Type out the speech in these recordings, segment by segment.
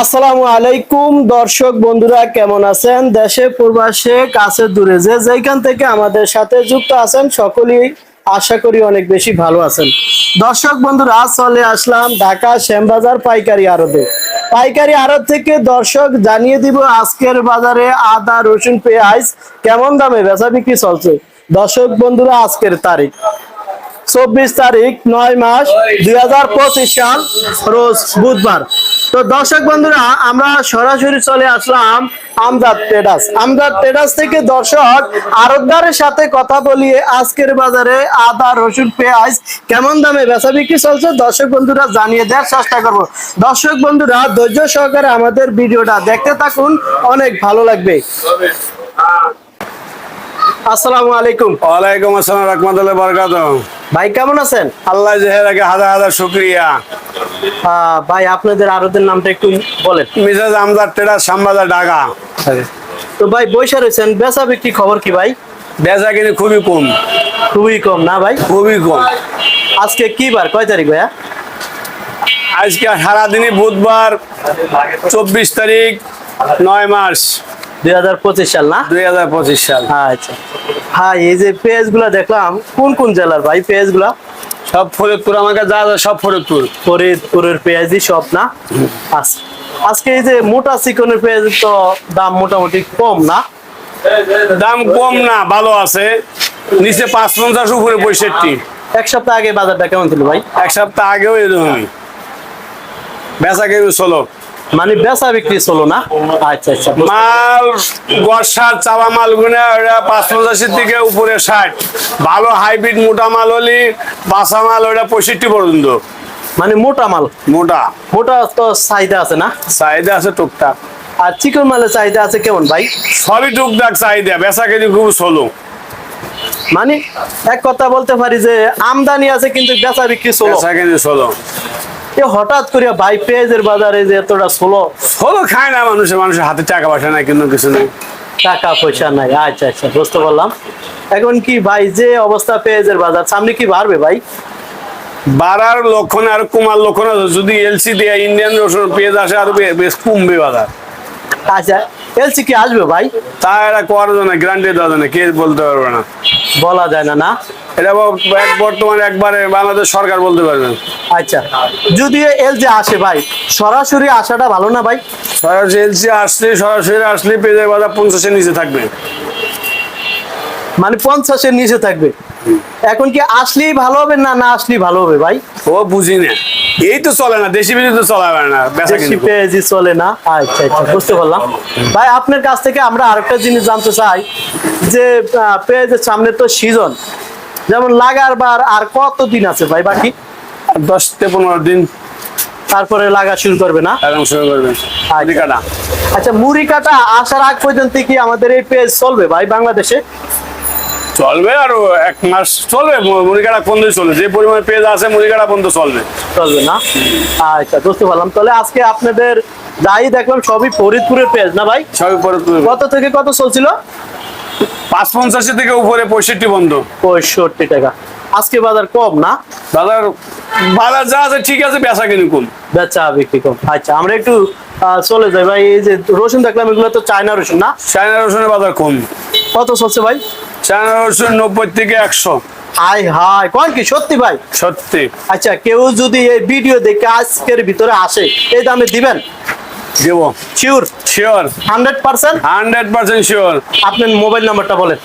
আসসালামু আলাইকুম, দর্শক বন্ধুরা, কেমন আছেন? দেশে, প্রবাসে, কাছে, দূরে, যে যেখান থেকে আমাদের সাথে যুক্ত আছেন, সকলেই আশা করি অনেক বেশি ভালো আছেন। দর্শক বন্ধুরা, চলে আসলাম ঢাকা শ্যামবাজার পাইকারি আড়তে। পাইকারি আড়ত থেকে দর্শক জানিয়ে দিব আজকের বাজারে আদা, রসুন, পেঁয়াজ কেমন দামে বেচা বিক্রি চলছে। দর্শক বন্ধুরা, আজকের তারিখ। চব্বিশ তারিখ, নয় মাস, দুই হাজার পঁচিশ সাল, রোজ বুধবার। তো দর্শক বন্ধুরা, আমরা সরাসরি চলে আসলাম আমজাদ ট্রেডার্স আমজাদ ট্রেডার্স থেকে দর্শক আরতদারের সাথে কথা বলিয়ে আজকের বাজারে আদা, রসুন, পেঁয়াজ কেমন দামে বেচা বিক্রি চলছে দর্শক বন্ধুরা জানিয়ে দেওয়ার চেষ্টা করব। দর্শক বন্ধুরা, ধৈর্য সহকারে আমাদের ভিডিওটা দেখতে থাকুন, অনেক ভালো লাগবে। আসসালামু আলাইকুম। ওয়ালাইকুম আসসালাম রহমতুল্লাহ বরকাত ভাই কেমন আছেন? আল্লাহ জেহেরাকে হাজার হাজার শুক্রিয়া। ভাই আপনাদের আরতের নামটা একটু বলেন। মিসেস আমদার টেরার শ্যামবাজার ঢাকা। তো ভাই বৈশা রয়েছেন বেচা বিক্রি খবর কি ভাই? বেচা কিনে খুবই কম। খুবই কম না ভাই? খুবই কম। আজকে কি বার কয় তারিখ ভাইয়া? আজকে সারাদিনই বুধবার চব্বিশ তারিখ নয় মাস দুই হাজার পঁচিশ সাল না? দুই হাজার পঁচিশ সাল। আচ্ছা। হ্যাঁ এই যে গুলা দেখলাম কোন কোন জেলার ভাই পেঁয়াজগুলা সব ফরিদপুর আমাকে যা যা সব ফরিদপুর। ফরিদপুরের পেঁয়াজই সব না? আচ্ছা। আজকে এই যে মোটা চিকনের পেঁয়াজ তো দাম মোটামুটি কম না? দাম কম না ভালো আছে। নিচে পাঁচ পঞ্চাশ উপরে পঁয়ষট্টি। এক সপ্তাহ আগে বাজারটা কেমন ছিল ভাই? এক সপ্তাহ আগেও এরকমই। বেচা কেউ চলো মানে বেচা বিক্রি চলো না? আচ্ছা আচ্ছা মাল বর্ষার চাওয়া মাল গুনে পাঁচ পঞ্চাশের থেকে উপরে ষাট। ভালো হাইব্রিড মোটা মাল হলে বাসা মাল ওটা পঁয়ষট্টি পর্যন্ত। মানে মোটা মাল? মোটা। মোটা তো চাহিদা আছে না? চাহিদা আছে টুকটাক। আর চিকন মালের চাহিদা আছে কেমন ভাই? সবই টুকটাক চাহিদা বেচা কেজি খুব চলো। মানে এক কথা বলতে পারি যে আমদানি আছে কিন্তু বেচা বিক্রি চলো। বেচা কেজি চলো। এ হঠাৎ করে ভাই পেঁয়াজের বাজারে যে এতটা চলো চলো খায় না মানুষের মানুষের হাতে টাকা পয়সা নাই কিন্তু কিছু নেই। টাকা পয়সা নাই আচ্ছা আচ্ছা বুঝতে পারলাম। এখন কি ভাই যে অবস্থা পেঁয়াজের বাজার সামনে কি বাড়বে ভাই? বাড়ার লক্ষণ আর কমার লক্ষণ আছে। যদি এলসি দিয়ে ইন্ডিয়ান রসুন পেঁয়াজ আসে আরও বেশ কমবে বাজার। আচ্ছা এলসি কি আসবে ভাই? তা এরা করার জন্য গ্যারান্টি দেওয়া যায় না কে বলতে পারবে না। বলা যায় না না? এটা বর্তমানে একবারে বাংলাদেশ সরকার বলতে পারবে। আচ্ছা যদি এলজি আসে ভাই সরাসরি আসাটা ভালো না ভাই? সরাসরি এলসি আসলে সরাসরি আসলে পেঁয়াজের বাজার পঞ্চাশের নিচে থাকবে। মানে পঞ্চাশের নিচে থাকবে? এখন কি আসলেই ভালো হবে না না আসলেই ভালো হবে ভাই? ও বুঝি না এই তো চলে না দেশি বিদেশি তো চলা হয় না দেশি চলে না? আচ্ছা আচ্ছা বুঝতে পারলাম। ভাই আপনার কাছ থেকে আমরা আরেকটা জিনিস জানতে চাই যে পেঁয়াজের সামনে তো সিজন। যেমন লাগার বার আর কত দিন আছে ভাই বাকি? দশ থেকে পনেরো দিন। তারপরে লাগা শুরু করবে না? শুরু করবেন আদি কাটা। আচ্ছা মুড়ি কাটা আসার আগ পর্যন্ত কি আমাদের এই পেজ চলবে ভাই বাংলাদেশে? চলবে আর এক মাস চলবে। মু- মুড়ি কাটা বন্ধ চলবে। যে পরিমাণে পেজ আছে মুড়ি কাটা বন্ধ চলবে। চলবে না? আচ্ছা বুঝতে পারলাম। তাহলে আজকে আপনাদের যাই দেখলাম সবই ফরিদপুরের পেজ না ভাই? সবই পরে তুলবে। কত থেকে কত চলছিল? পাঁচ থেকে উপরে পঁয়ষট্টি বন্ধ। পঁয়ষট্টি টাকা। আজকে বাজার কম না? বাজার বাজার যা আছে ঠিক আছে বেচা কিনি কম। বেচা বিক্রি কম। আচ্ছা আমরা একটু চলে যাই। ভাই এই যে রসুন দেখলাম এগুলো তো চায়না রসুন না? চায়না রসুনের বাজার কম। কত চলছে ভাই? চায়না রসুন নব্বই থেকে একশো। হাই হাই কোন কি? সত্যি ভাই? সত্যি। আচ্ছা কেউ যদি এই ভিডিও দেখে আজকের ভিতরে আসে এই দামে দিবেন? দেবো। Sure sure hundred percent hundred percent sure আপনার মোবাইল নাম্বারটা বলেন।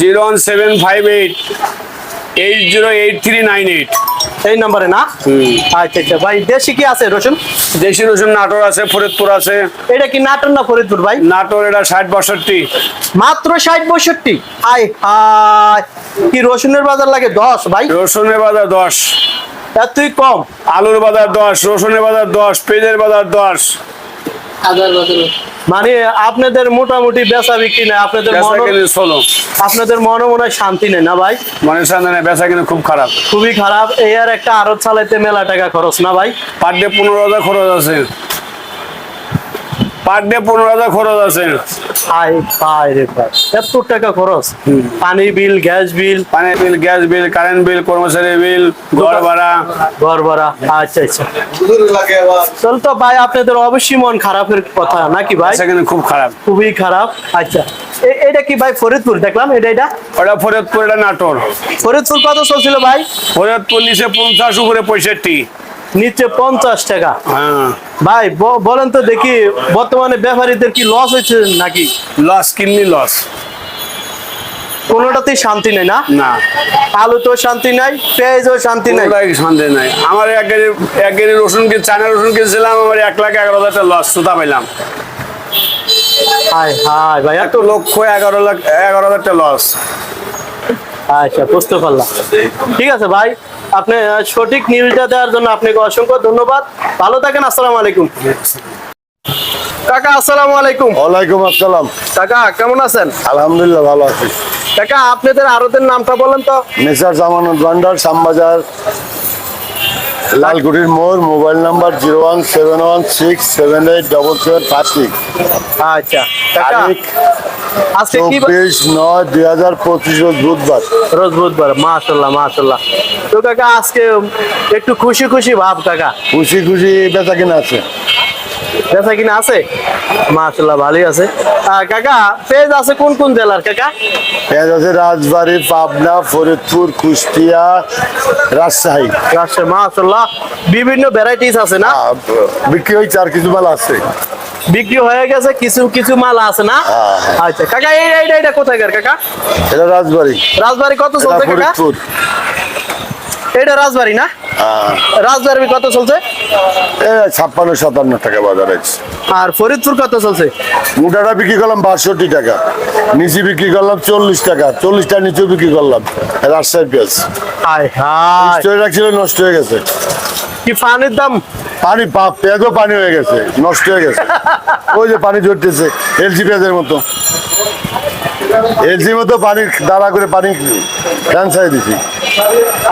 Zero one seven five eight eight zero eight three nine eight. এই নাম্বারে না? আচ্ছা আচ্ছা। ভাই দেশি কি আছে রসুন? দেশি রসুন নাটোর আছে ফরিদপুর আছে। এটা কি নাটোর না ফরিদপুর ভাই? নাটোর এটা ষাট বাষট্টি। মাত্র ষাট পঁয়ষট্টি হাই হাই কি রসুনের বাজার লাগে দশ ভাই? রসুনের বাজার দশ। এতই কম। আলুর বাজার দশ রসুনের বাজার দশ পেঁয়াজের বাজার দশ। মানে আপনাদের মোটামুটি বেচা বিক্রি নেই আপনাদের আপনাদের মনে মনে হয় শান্তি নেই না ভাই? মনে শান্তি নেই বেচা কিনে খুব খারাপ। খুবই খারাপ। এই আর একটা আরও চালাইতে মেলা টাকা খরচ না ভাই? পার ডে পনেরো হাজার খরচ আছে। পার ডে পনেরো হাজার খরচ আছে। আই ভাই রে ভাই এত টাকা খরচ? পানি বিল গ্যাস বিল? পানি বিল গ্যাস বিল কারেন্ট বিল কর্মচারী বিল ঘর ভাড়া। ঘর ভাড়া আচ্ছা আচ্ছা। চল তো ভাই আপনাদের অবশ্যই মন খারাপের কথা নাকি ভাই? সেখানে খুব খারাপ। খুবই খারাপ আচ্ছা। এটা কি ভাই ফরিদপুর দেখলাম এটা এটা? ওটা ফরিদপুর এটা নাটোর। ফরিদপুর কত চলছিল ভাই? ফরিদপুর নিচে পঞ্চাশ উপরে পঁয়ষট্টি। নিচে পঞ্চাশ টাকা। হ্যাঁ। ভাই বলেন তো দেখি বর্তমানে ব্যাপারীদের কি লস হয়েছে নাকি? লস কিডনি লস কোনোটাতেই শান্তি নেই না? না। আলুতেও শান্তি নাই পেঁয়াজও শান্তি নাই। শান্তি নাই। আমার এক গাড়ি এক গাড়ি রসুন কিন চায়না রসুন কিনছিলাম আমার এক লাখ এগারো হাজার লস সুতা পাইলাম। হাই হাই ভাই এক লক্ষ এগারো লাখ এগারো হাজার লস আচ্ছা বুঝতে পারলাম। ঠিক আছে ভাই আপনি সঠিক নিউজটা দেওয়ার জন্য আপনাকে অসংখ্য ধন্যবাদ। ভালো থাকেন আসসালামু আলাইকুম। কাকা আসসালামু আলাইকুম। ওয়ালাইকুম আসসালাম। কাকা কেমন আছেন? আলহামদুলিল্লাহ ভালো আছি। কাকা আপনাদের আরতের নামটা বলেন তো। মেসার জামানত ভান্ডার শ্যামবাজার লালকুটির মোড় mobile number zero one seven one six seven eight double seven five six. আচ্ছা তারিখ? চব্বিশ নয় দুই হাজার পঁচিশ রোজ বুধবার। রোজ বুধবার মাশাল্লাহ মাশাল্লাহ তো কাকা আজকে একটু খুশি খুশি ভাব কাকা। খুশি খুশি বেচা কিনা আছে। বেচা কিনা আছে? মাশাল্লাহ ভালোই আছে। কাকা আছে কোন কোন জেলার কাকা? পেঁয়াজ আছে রাজবাড়ি পাবনা ফরিদপুর কুষ্টিয়া রাজশাহী। রাজশাহী মাশাল্লাহ বিভিন্ন ভ্যারাইটিস আছে না? বিক্রি হয়েছে আর কিছু মাল আছে। বিক্রি হয়ে গেছে কিছু কিছু মাল আছে না? হ্যাঁ, হ্যাঁ। আচ্ছা কাকা এই এইটা এটা কোথায় কাকা? এটা রাজবাড়ি। রাজবাড়ি কত চলছে কাকা? ফরিদপুর। এটা রাজবাড়ি না? হ্যাঁ, রাজবাড়ি কত চলছে? এ ছাপ্পান্ন সাতান্ন টাকা বাজার আছে। আর ফরিদপুর কত চলছে? মুটাটা বিক্রি করলাম বাষট্টি টাকা নিচে বিক্রি করলাম চল্লিশ টাকা চল্লিশ চল্লিশটা নিচেও বিক্রি করলাম রাজশাহী পেঁয়াজ। হায় হায়। রাখছিল নষ্ট হয়ে গেছে। কি পানির দাম? পানি পেঁয়াজও পানি হয়ে গেছে নষ্ট হয়ে গেছে। ওই যে পানি ঝরতেছে এলজি পেঁয়াজের মতো। এলজির মতো পানি দাঁড়া করে পানি ক্যান্সার দিছি।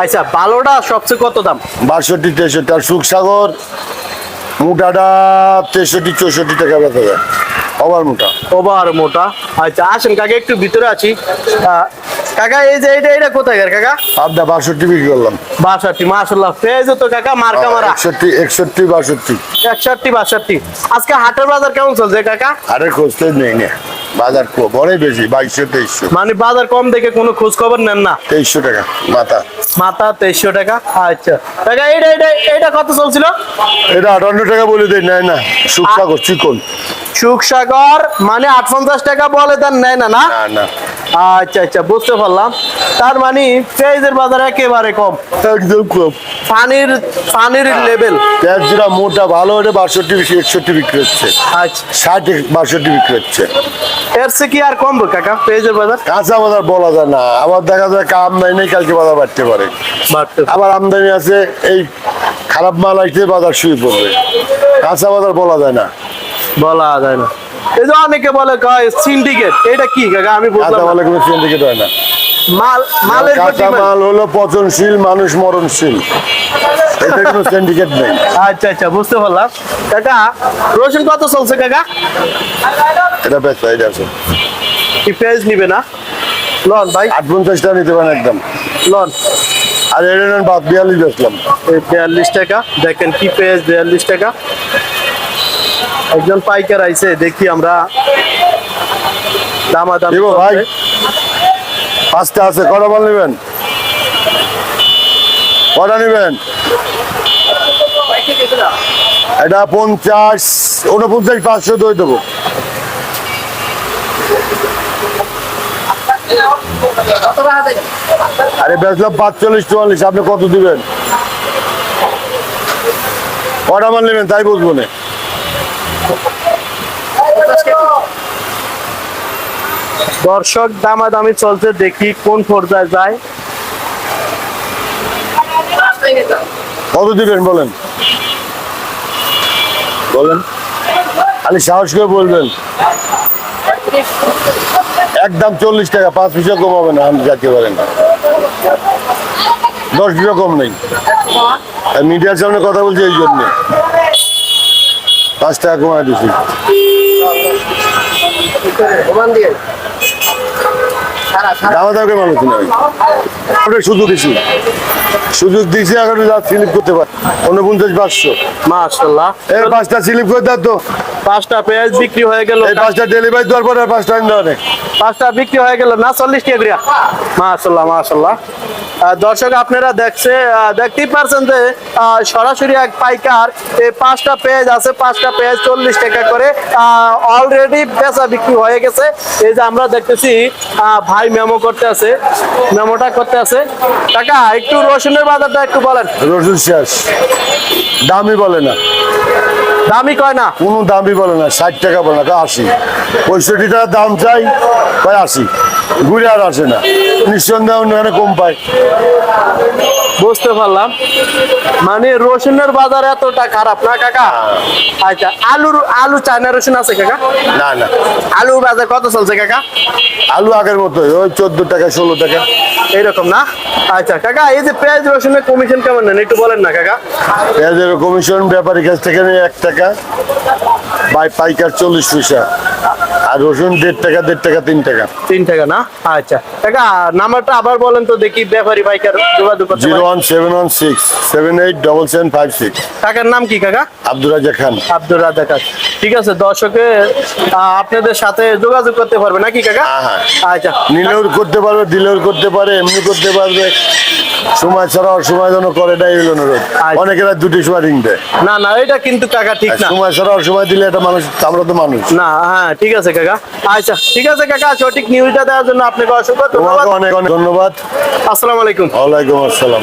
আচ্ছা ভালোটা সবচেয়ে কত দাম? বাষট্টি তেষট্টি আর সুখসাগর মুটাটা তেষট্টি চৌষট্টি টাকা বেচা যায়। ওভার মোটা। ওভার মোটা। আচ্ছা আসেন কাকা একটু ভিতরে আছি। কাকা এই যে এটা এটা কোথায় কাকা? আড্ডা বাষট্টি বিক্রি করলাম। বাষট্টি মাসাল্লাহ পেয়েছ তো কাকা মার্কা মারা। একষট্টি একষট্টি বাষট্টি। একষট্টি বাষট্টি। আজকে হাটের বাজার কেমন চলছে কাকা? আরে খোঁজতে নেই না। বাজার বড়ই বেশি বাইশশো তেইশশো। মানে বাজার কম দেখে কোনো খোঁজ খবর নেন না? তেইশশো টাকা মাথা। মাথা তেইশশো টাকা? আচ্ছা। টাকা এটা এটা এটা কত চলছিল? এটা আটান্ন টাকা বলে দেয় নেয় না। সুখসাগর চিকন। সুখসাগর মানে আটপঞ্চাশ টাকা বলে দেন নেয় না? না না। আচ্ছা আচ্ছা বুঝতে পারলাম। তার মানে পেঁয়াজের বাজার একেবারে কম। একদম কম। পানির পানির লেভেল পেঁয়াজ যেটা মোটা ভালো ওটা বাষট্টি একষট্টি বিক্রি হচ্ছে। আচ্ছা। ষাট বাষট্টি বিক্রি হচ্ছে। এর চেয়ে কি আর কমবে কাকা পেঁয়াজের বাজার? কাঁচা বাজার বলা যায় না। আবার দেখা যায় কাম নাই নেই কালকে বাজার বাড়তে পারে। আবার আমদানি আছে এই খারাপ মাল আসলে বাজার শুয়ে পড়বে। কাঁচা বাজার বলা যায় না। বলা যায় না। এই যে অনেকে বলে কয় সিন্ডিকেট এটা কি? কাকা আমি না। মালে কোনো সিন্ডিকেট হয় না। মাল মালের কাঁচা মাল হলো পচনশীল মানুষ মরণশীল। এটা কোনো সিন্ডিকেট নেই। আচ্ছা আচ্ছা বুঝতে পারলাম। কাকা রসুন কত চলছে কাকা? এটা বেচা এটা আছে। কি পেঁয়াজ নিবে না? লন ভাই। আট পঞ্চাশটা নিতে পারেন একদম। লন। আর এটা নেন বাদ বিয়াল্লিশ বেচলাম। বিয়াল্লিশ টাকা। দেখেন কি পেঁয়াজ বিয়াল্লিশ টাকা। একজন পাইকার আইছে দেখি আমরা দামাদাম দিব ভাই? পাঁচটা আছে কটা মাল নেবেন? কটা নেবেন? এটা পঞ্চাশ উনপঞ্চাশ পাঁচশো দই দেবো। আরে বেচলাম পাঁচচল্লিশ চুয়াল্লিশ আপনি কত দিবেন? কটা মাল নেবেন তাই বুঝব না। দর্শক, দামাদামি চলছে, দেখি কোন পর্যায়ে যায়। কত দিবেন বলেন? বলেন। খালি সাহস করে বলবেন। একদম চল্লিশ টাকা, পাঁচ পয়সা কম হবে না আমি যাকে বলেন। দশ পয়সা কম নেই। মিডিয়ার সামনে কথা বলছি এই জন্য। পাঁচ টাকা কমায় দিছি। দামা দামকে মানুষ না ওটা সুযোগ দিছি। সুযোগ দিছি এখন যা স্লিপ করতে পারে উনপঞ্চাশ পাঁচশো। মাশাল্লাহ এই পাঁচটা স্লিপ করে দেন তো। পাঁচটা পেঁয়াজ বিক্রি হয়ে গেল। এই পাঁচটা ডেলিভারি দেওয়ার পরে পাঁচটা আনতে পাঁচটা বিক্রি হয়ে গেল না চল্লিশ টাকা করিয়া। মাশাল্লাহ মাশাল্লাহ দর্শক আপনারা দেখছে দেখতেই পারছেন যে সরাসরি এক পাইকার এই পাঁচটা পেঁয়াজ আছে পাঁচটা পেঁয়াজ চল্লিশ টাকা করে অলরেডি বেচা বিক্রি হয়ে গেছে। এই যে আমরা দেখতেছি ভাই মেমো করতে আছে মেমোটা করতে আছে। কাকা একটু রসুনের বাজারটা একটু বলেন। রসুন শেষ। দামই বলে না। দামি কয় না? কোনো দামই বলে না ষাট টাকা বলে না আশি। পঁয়ষট্টি টাকা দাম চাই কয় আশি? ঘুরে আর আসে না। নিঃসন্দেহ অন্য কম পায় বুঝতে পারলাম। মানে রসুনের বাজার এতটা খারাপ না কাকা? আচ্ছা আলুর আলু চায়না রসুন আছে কাকা? না না। আলুর বাজার কত চলছে কাকা? আলু আগের মতো ওই চোদ্দ টাকা ষোলো টাকা। এইরকম না? আচ্ছা কাকা এই যে পেঁয়াজ রসুনের কমিশন কেমন নেন? একটু বলেন না কাকা। পেঁয়াজের কমিশন ব্যাপারী কাছ থেকে এক টাকা বাই পাইকার চল্লিশ পয়সা। আর রসুন দেড় টাকা দেড় টাকা তিন টাকা। তিন টাকা না? আচ্ছা। কাকা নাম্বারটা আবার বলেন তো দেখি ব্যাপারী পাইকার যোগাযোগ করতে zero one seven one six seven eight double seven five six. কাকার নাম কি কাকা? আব্দুল রাজা খান। আব্দুর রাজা কাকা ঠিক আছে দর্শকে আপনাদের সাথে যোগাযোগ করতে পারবে নাকি কাকা? হ্যাঁ, হ্যাঁ। আচ্ছা। নিলেও করতে পারবে দিলেও করতে পারে এমনি করতে পারবে। সময় ছাড়া সময় যেন করে এটাই হইল অনুরোধ। অনেকের অনেকেরা দুটি সময় রিং দেয়। না না এটা কিন্তু কাকা ঠিক না। সময় ছাড়া সময় দিলে এটা মানুষ আমরা তো মানুষ। না হ্যাঁ ঠিক আছে কাকা। আচ্ছা ঠিক আছে কাকা সঠিক নিউজটা দেওয়ার জন্য আপনাকে অসংখ্য ধন্যবাদ। অনেক অনেক ধন্যবাদ। আসসালামু আলাইকুম। ওয়ালাইকুম আসসালাম।